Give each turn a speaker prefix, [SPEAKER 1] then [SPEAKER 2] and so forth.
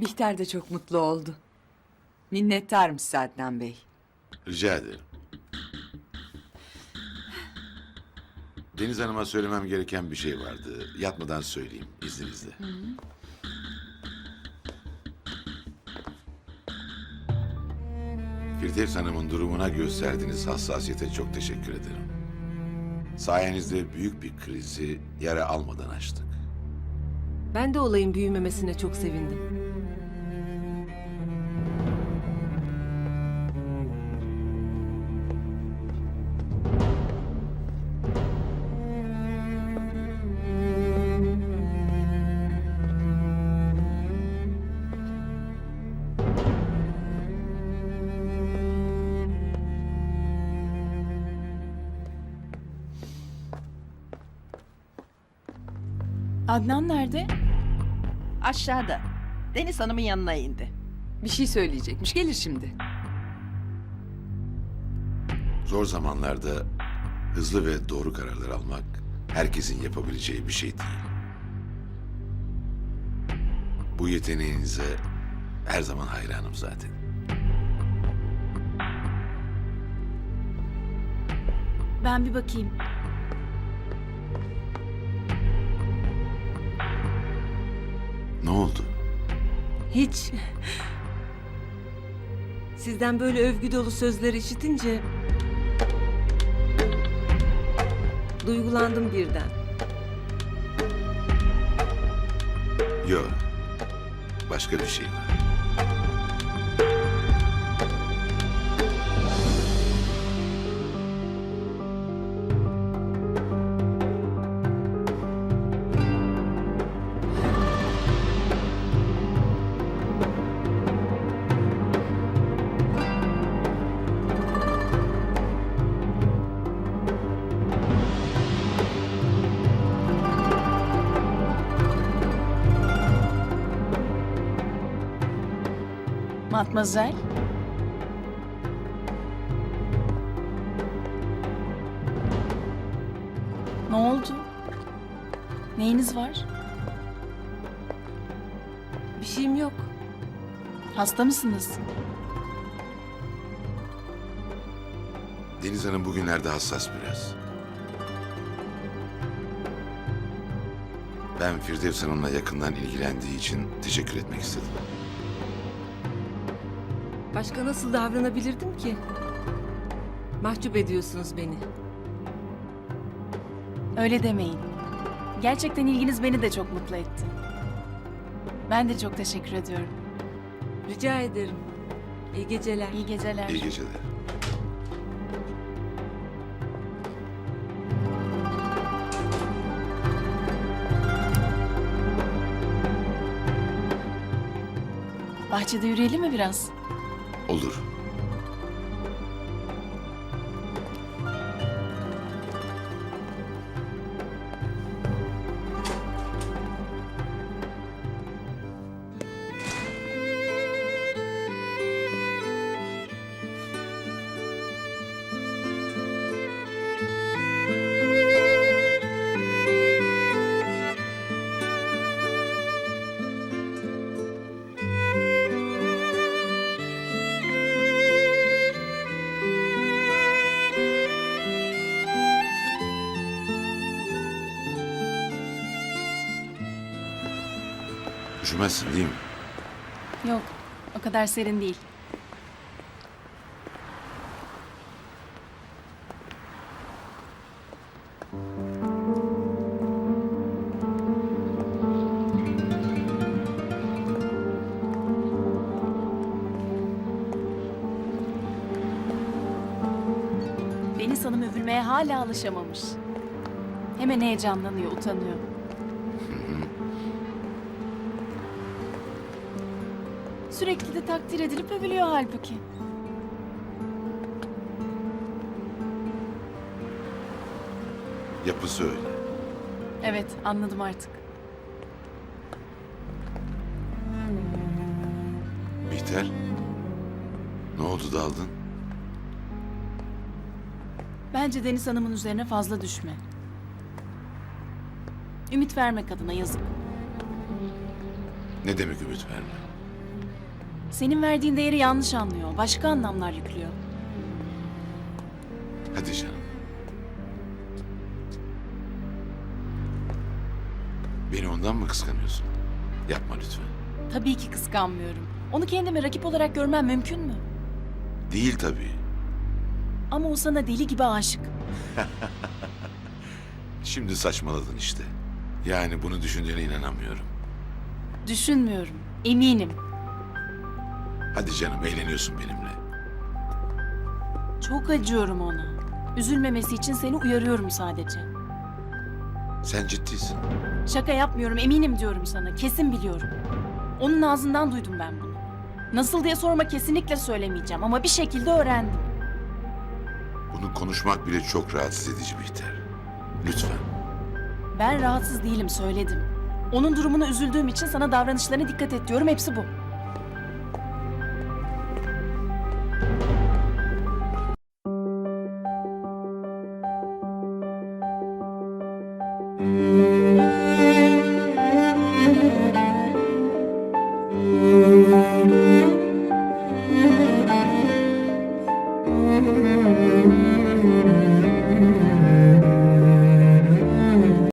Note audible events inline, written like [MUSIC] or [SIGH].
[SPEAKER 1] Bihter de çok mutlu oldu. Minnettarmış Adnan Bey.
[SPEAKER 2] Rica ederim. Deniz Hanım'a söylemem gereken bir şey vardı. Yatmadan söyleyeyim izninizle. Firdevs Hanım'ın durumuna gösterdiğiniz hassasiyete çok teşekkür ederim. Sayenizde büyük bir krizi yara almadan açtık.
[SPEAKER 3] Ben de olayın büyümemesine çok sevindim.
[SPEAKER 4] Adnan nerede?
[SPEAKER 5] Aşağıda. Deniz Hanım'ın yanına indi.
[SPEAKER 1] Bir şey söyleyecekmiş. Gelir şimdi.
[SPEAKER 2] Zor zamanlarda hızlı ve doğru kararlar almak herkesin yapabileceği bir şey değil. Bu yeteneğinize her zaman hayranım zaten.
[SPEAKER 4] Ben bir bakayım.
[SPEAKER 2] Ne oldu?
[SPEAKER 3] Hiç. Sizden böyle övgü dolu sözler işitince... Duygulandım birden.
[SPEAKER 2] Yok. Başka bir şey var.
[SPEAKER 4] Matmazel. Ne oldu? Neyiniz var?
[SPEAKER 3] Bir şeyim yok.
[SPEAKER 4] Hasta mısınız?
[SPEAKER 2] Deniz Hanım bugünlerde hassas biraz. Ben Firdevs Hanım'la yakından ilgilendiği için teşekkür etmek istedim.
[SPEAKER 3] Başka nasıl davranabilirdim ki? Mahcup ediyorsunuz beni.
[SPEAKER 4] Öyle demeyin. Gerçekten ilginiz beni de çok mutlu etti. Ben de çok teşekkür ediyorum.
[SPEAKER 3] Rica ederim. İyi geceler.
[SPEAKER 4] İyi geceler.
[SPEAKER 2] İyi geceler.
[SPEAKER 4] Bahçede yürüyelim mi biraz?
[SPEAKER 2] Olur. Üşümezsin değil mi?
[SPEAKER 4] Yok, o kadar serin değil. Deniz Hanım övülmeye hala alışamamış. Hemen heyecanlanıyor, utanıyor. Sürekli de takdir edilip övülüyor halbuki.
[SPEAKER 2] Yapısı öyle.
[SPEAKER 4] Evet, anladım artık.
[SPEAKER 2] Bihter. Ne oldu daldın?
[SPEAKER 4] Bence Deniz Hanım'ın üzerine fazla düşme. Ümit vermek adına yazık.
[SPEAKER 2] Ne demek ümit verme?
[SPEAKER 4] Senin verdiğin değeri yanlış anlıyor. Başka anlamlar yüklüyor.
[SPEAKER 2] Hadi canım. Beni ondan mı kıskanıyorsun? Yapma lütfen.
[SPEAKER 4] Tabii ki kıskanmıyorum. Onu kendime rakip olarak görmem mümkün mü?
[SPEAKER 2] Değil tabii.
[SPEAKER 4] Ama o sana deli gibi aşık. [LAUGHS]
[SPEAKER 2] Şimdi saçmaladın işte. Yani bunu düşündüğüne inanamıyorum.
[SPEAKER 4] Düşünmüyorum. Eminim.
[SPEAKER 2] Hadi canım eğleniyorsun benimle.
[SPEAKER 4] Çok acıyorum ona. Üzülmemesi için seni uyarıyorum sadece.
[SPEAKER 2] Sen ciddisin.
[SPEAKER 4] Şaka yapmıyorum eminim diyorum sana. Kesin biliyorum. Onun ağzından duydum ben bunu. Nasıl diye sorma kesinlikle söylemeyeceğim ama bir şekilde öğrendim.
[SPEAKER 2] Bunu konuşmak bile çok rahatsız edici Bihter. Lütfen.
[SPEAKER 4] Ben rahatsız değilim söyledim. Onun durumuna üzüldüğüm için sana davranışlarına dikkat et diyorum hepsi bu.
[SPEAKER 2] you